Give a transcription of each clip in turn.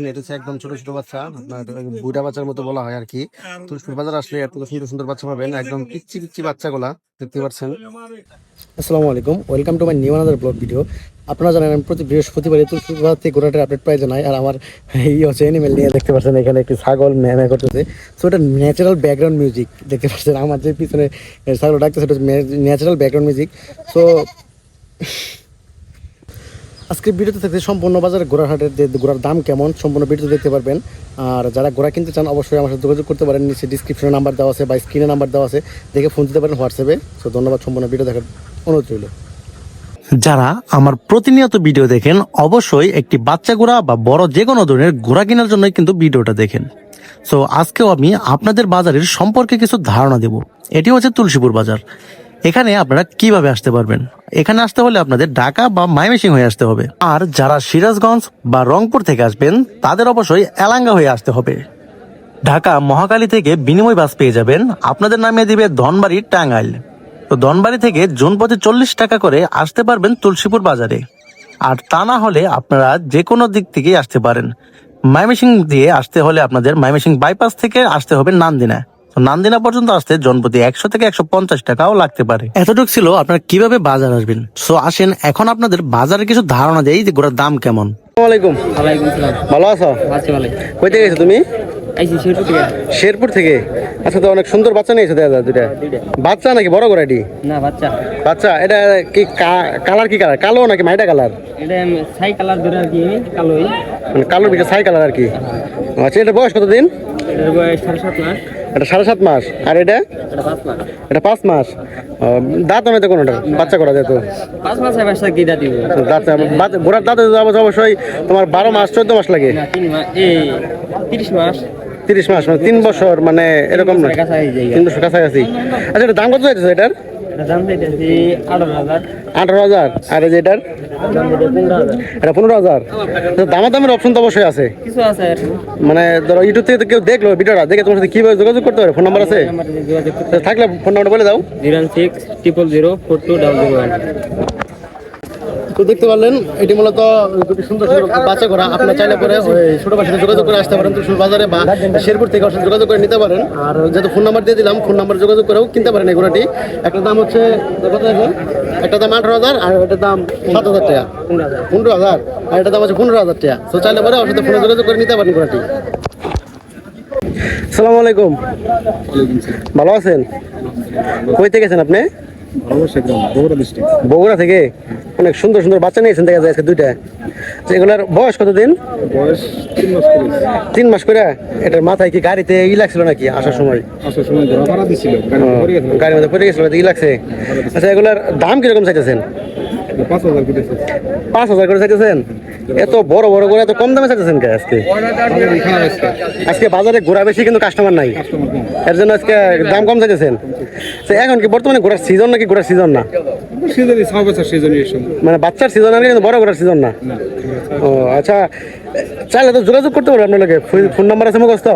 এটা হচ্ছে একদম ছোট ছোট বাচ্চা। বাচ্চার মতো বলা হয় আর কি বাজার আসলে বাচ্চা পাবেন। একদম পিচ্ছি দেখতে পাচ্ছেন। আলাইকুম। ওয়েলকাম টু মাই ভিডিও আপনারা প্রতি বৃহস্পতিবার আপডেট আর আমার হচ্ছে নিয়ে দেখতে পাচ্ছেন, এখানে একটি ছাগল ম্যামে করতেছে। এটা ন্যাচারাল ব্যাকগ্রাউন্ড মিউজিক দেখতে পাচ্ছেন। আমার যে পিছনে ছাগল ডাকতেছে, এটা ন্যাচারাল ব্যাকগ্রাউন্ড মিউজিক সো আজকের ভিডিওতে থাকছে সম্পূর্ণ বাজারে ঘোড়ার হাটের যে ঘোড়ার দাম কেমন, সম্পূর্ণ ভিডিওতে দেখতে পারবেন। আর যারা ঘোড়া কিনতে চান, অবশ্যই আমার সাথে যোগাযোগ করতে পারেন। নিচে ডিসক্রিপশনে নাম্বার দেওয়া আছে বা স্ক্রিনে নাম্বার দেওয়া আছে। দেখে ফোন দিতে পারেন হোয়াটসঅ্যাপে সো ধন্যবাদ সম্পূর্ণ ভিডিও দেখার অনুরোধ রইল। যারা আমার প্রতিনিয়ত ভিডিও দেখেন, অবশ্যই একটি বাচ্চা ঘোড়া বা বড় যে কোনো ধরনের ঘোড়া কেনার জন্যই কিন্তু ভিডিওটা দেখেন। সো আজকেও আমি আপনাদের বাজারের সম্পর্কে কিছু ধারণা দেব। এটি হচ্ছে তুলসীপুর বাজার। এখানে আপনারা কীভাবে আসতে পারবেন? এখানে আসতে হলে আপনাদের ঢাকা বা মাইমেসিং হয়ে আসতে হবে। আর যারা সিরাজগঞ্জ বা রংপুর থেকে আসবেন, তাদের অবশ্যই এলাঙ্গা হয়ে আসতে হবে। ঢাকা মহাকালী থেকে বিনিময় বাস পেয়ে যাবেন। আপনাদের নামিয়ে দিবে ধনবাড়ি, টাঙ্গাইল। তো ধনবাড়ি থেকে জুন প্রতি চল্লিশ টাকা করে আসতে পারবেন তুলসীপুর বাজারে। আর তা না হলে আপনারা যে কোনো দিক থেকেই আসতে পারেন। মাইমেসিং দিয়ে আসতে হলে আপনাদের মাইমেসিং বাইপাস থেকে আসতে হবে নান্দিনা। নান্দিনা পর্যন্ত আসতে জনপ্রতি একশো থেকে একশো পঞ্চাশ টাকাও লাগতে পারে। এতটুকু ছিল আপনারা কীভাবে বাজার আসবেন? সো আসেন এখন আপনাদের বাজারে কিছু ধারণা দেই যে ঘোড়ার দাম কেমন। আসসালামু আলাইকুম। ওয়ালাইকুম ভালো আছো? আছি ভালো কই থেকে গেছো তুমি? শেরপুর থেকে। আচ্ছা তো অনেক সুন্দর বাচ্চা নিয়েছো দাদা দুইটা। বাচ্চা নাকি বড় ঘোড়াটি না বাচ্চা। বাচ্চা এটা কি কালার কি কালার? কালো নাকি মাইটা কালার? এটা ছাই কালার ধরে আর কি কালোই। মানে কালোর ভিতরে ছাই কালার আর কি। আচ্ছা এটা বয়স কতদিন? এটার বয়স সাড়ে সাত মাস। এটা সাড়ে সাত মাস। আর এটা? এটা পাঁচ মাস। দাঁত আমি তো কোনোটা? বাচ্চা করা যেত। দাঁত বাত- ঘোড়ার দাঁতে অবশ্যই তোমার বারো মাস চোদ্দ মাস লাগে। তিরিশ মাস। তিরিশ মাস মানে তিন বছর মানে এরকম না। তিন বছর কাছাকাছি। আচ্ছা এটা দাম কত চাইতেছে এটার? আঠারো হাজার। আর এই এটা পনেরো হাজার? দামা দামের অপশন তো অবশ্যই আছে। মানে ধরো ইউটিউব থেকে কেউ দেখল ভিডিওটা দেখে তোমার সাথে কীভাবে যোগাযোগ করতে পারে? ফোন নাম্বার আছে? থাকলে ফোন নাম্বার বলে দাও। Zero six triple zero four two double zero তো দেখতে পারলেন এটি মূলত দুটি সুন্দর সুন্দর বাচ্চা করা আপনার চাইলে পরে ওই ছোট বাচ্চাদের যোগাযোগ করে আসতে পারেন তুলসুর বাজারে বা শেরপুর থেকে আসলে যোগাযোগ করে নিতে পারেন। আর যেহেতু ফোন নাম্বার দিয়ে দিলাম ফোন নাম্বার যোগাযোগ করেও কিনতে পারেন এই ঘোড়াটি। একটা দাম হচ্ছে একটা দাম আঠারো হাজার আর এটার দাম সাত হাজার টাকা। পনেরো হাজার। আর এটার দাম হচ্ছে পনেরো হাজার টাকা। তো চাইলে পরে ওর সাথে ফোনে যোগাযোগ করে নিতে পারেন ঘোড়াটি। আসসালামু আলাইকুম। ভালো আছেন? কই থেকে গেছেন আপনি? বগুড়া থেকে? অনেক সুন্দর সুন্দর বাচ্চা নিয়েছেন দেখা যায় আজকে দুইটা। এগুলার বয়স কতদিন? বয়স তিন মাস করে। এটার মাথায় কি গাড়িতে ই লাগছিল নাকি আসার সময়? আসার সময় গাড়ির মধ্যে পড়ে গেছিল। ই লাগছে। আচ্ছা এগুলার দাম কীরকম চাইতেছেন? পাঁচ হাজার করে চাইতেছেন? এত বড় বড় করে এত কম দামে চাইতেছেন আজকে? আজকে। বাজারে ঘোরা বেশি কিন্তু কাস্টমার নাই। এর জন্য আজকে দাম কম চাইতেছেন? তো এখন কি বর্তমানে ঘোড়ার সিজন নাকি ঘোড়ার সিজন না? সিজনই ছ বছর সিজনই মানে বাচ্চার সিজন আর কিন্তু বড় ঘোরার সিজন না ও আচ্ছা চাইলে তো যোগাযোগ করতে পারব আপনার লোকে ফোন নাম্বার আছে মুখস্থ?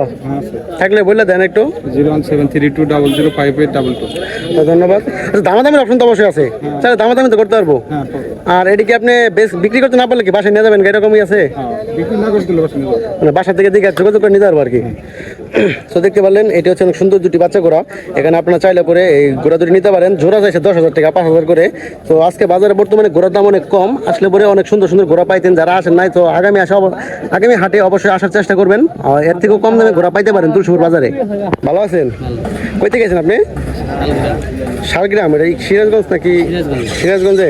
থাকলে বললে দেন একটু। Zero one seven three two double zero five eight double two. ধন্যবাদ। আচ্ছা দামাদামির অপশন তো অবশ্যই আছে। চাইলে দামাদামি তো করতে পারব। হ্যাঁ আর এদিকে আপনি বেশ বিক্রি করতে না পারলে কি বাসায় নিয়ে যাবেন? এরকমই আছে? হ্যাঁ পারছেন মানে বাসা থেকে দিকে যোগাযোগ করে নিতে পারব আর কি। তো দেখতে পারলেন এটি হচ্ছে অনেক সুন্দর দুটি বাচ্চা ঘোড়া। এখানে আপনারা চাইলে করে এই ঘোড়া দুটি নিতে পারেন জোড়া যাইছে দশ হাজার টাকা পাঁচ হাজার করে। তো আজকে বাজারে বর্তমানে ঘোড়ার দাম অনেক কম আসলে পরে অনেক সুন্দর সুন্দর ঘোড়া পাইতেন যারা আসেন নাই তো আগামী আসা আগামী হাটে অবশ্যই আসার চেষ্টা করবেন। এর থেকেও কম দামে ঘোড়া পাইতে পারেন তুলসীপুর বাজারে। ভালো আছেন? কই থেকে গেছেন আপনি? শালগ্রাম এটা সিরাজগঞ্জ নাকি? সিরাজগঞ্জে।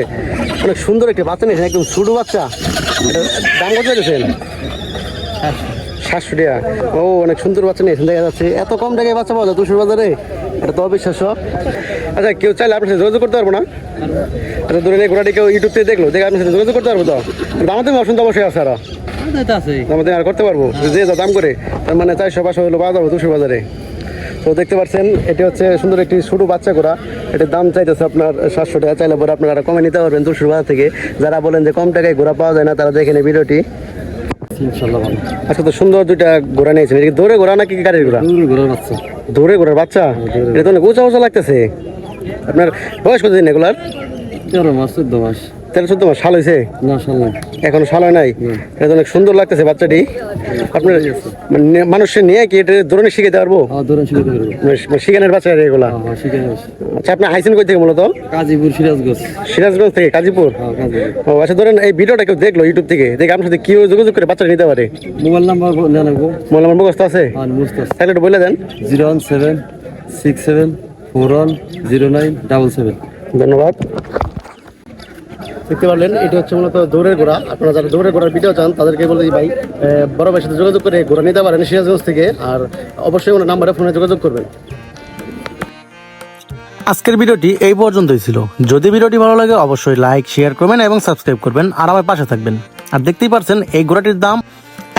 অনেক সুন্দর একটি বাচ্চা নিয়েছেন একদম ছোটো বাচ্চা। দাম কত গেছেন সাতশো টাকা। ও অনেক সুন্দর বাচ্চা নিয়েছেন দেখা যাচ্ছে। এত কম টাকায় বাচ্চা পাওয়া যায় তুলসীর বাজারে? এটা তো অবিশ্বাস্য। আচ্ছা কেউ চাইলে আপনার সাথে যোগাযোগ করতে পারব না? আচ্ছা ধরে নিয়ে ঘোড়াটি কেউ ইউটিউব থেকে দেখল দেখে আপনার সাথে যোগাযোগ করতে পারব তো? অপশন তো অবশ্যই আছে আর। দামাতে আর করতে পারব? যে যা দাম করে তার মানে চারশো পাঁচশো হলো পাওয়া যাব তুলসীর বাজারে। তো দেখতে পাচ্ছেন এটি হচ্ছে সুন্দর একটি ছোটো বাচ্চা ঘোড়া। এটার দাম চাইতেছে আপনার সাতশো টাকা। চাইলে পরে আপনারা কমে নিতে পারবেন তুলসীর বাজার থেকে। যারা বলেন যে কম টাকায় ঘোড়া পাওয়া যায় না তারা দেখেন এই ভিডিওটি। আচ্ছা তো সুন্দর দুইটা ঘোড়া নিয়েছেন। এটা দৌড়ে ঘোড়া নাকি গাড়ির ঘোড়া? ঘোরার বাচ্চা। দৌড়ে ঘোড়ার বাচ্চা? এটা তো অনেক উঁচা উঁচা লাগতেছে। আপনার বয়স কতদিন এগুলার? তেরো মাস চোদ্দ মাস। তেরো চোদ্দ মাস সাল হয়েছে না সামনে এখনও সাল হয় নাই? এটা অনেক সুন্দর লাগতেছে বাচ্চাটি। আপনার মানে নে- নিয়ে কি এটা ধরনের শিখে দিতে পারব। শিখে দেবো মানে শিখানের বাচ্চা এগুলা? হ্যাঁ গেছে আচ্ছা আপনি আইসেন কই থেকে মূলত? কাজীপুর সিরাজগঞ্জ। সিরাজগঞ্জ থেকে কাজীপুর? হ্যাঁ কাজীপুর। ও আচ্ছা ধরেন এই ভিডিওটা কেউ দেখল ইউটিউব থেকে দেখে আপনার সাথে কীভাবে যোগাযোগ করে বাচ্চা নিতে পারে? মোবাইল নাম্বার জানাব মোবাইল নাম্বার মুখস্থ আছে। তাহলে একটু বলে দেন। Zero one seven six seven four one zero nine double seven. ধন্যবাদ। দেখতে পারলেন, এটা হচ্ছে মূলত দৌড়ের ঘোড়া। আপনারা যারা দৌড়ের ঘোড়ার ভিডিও চান, তাদেরকে বলে ভাই বড় ভাইয়ের সাথে যোগাযোগ করে ঘোড়া নিতে পারেন সিরাজগঞ্জ থেকে, আর অবশ্যই ওনার নাম্বারে ফোনে যোগাযোগ করবেন। আজকের ভিডিওটি এই পর্যন্তই ছিল। যদি ভিডিওটি ভালো লাগে, অবশ্যই লাইক শেয়ার করবেন এবং সাবস্ক্রাইব করবেন, আর আমার পাশে থাকবেন। আর দেখতেই পারছেন, এই ঘোড়াটির দাম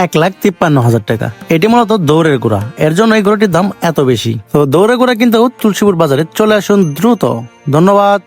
এক লাখ তিপ্পান্ন হাজার টাকা। এটি মূলত দৌড়ের ঘোড়া। এর জন্য এই ঘোড়াটির দাম এত বেশি। তো দৌড়ের ঘোড়া কিন্তু তুলসীপুর বাজারে চলে আসুন দ্রুত। ধন্যবাদ।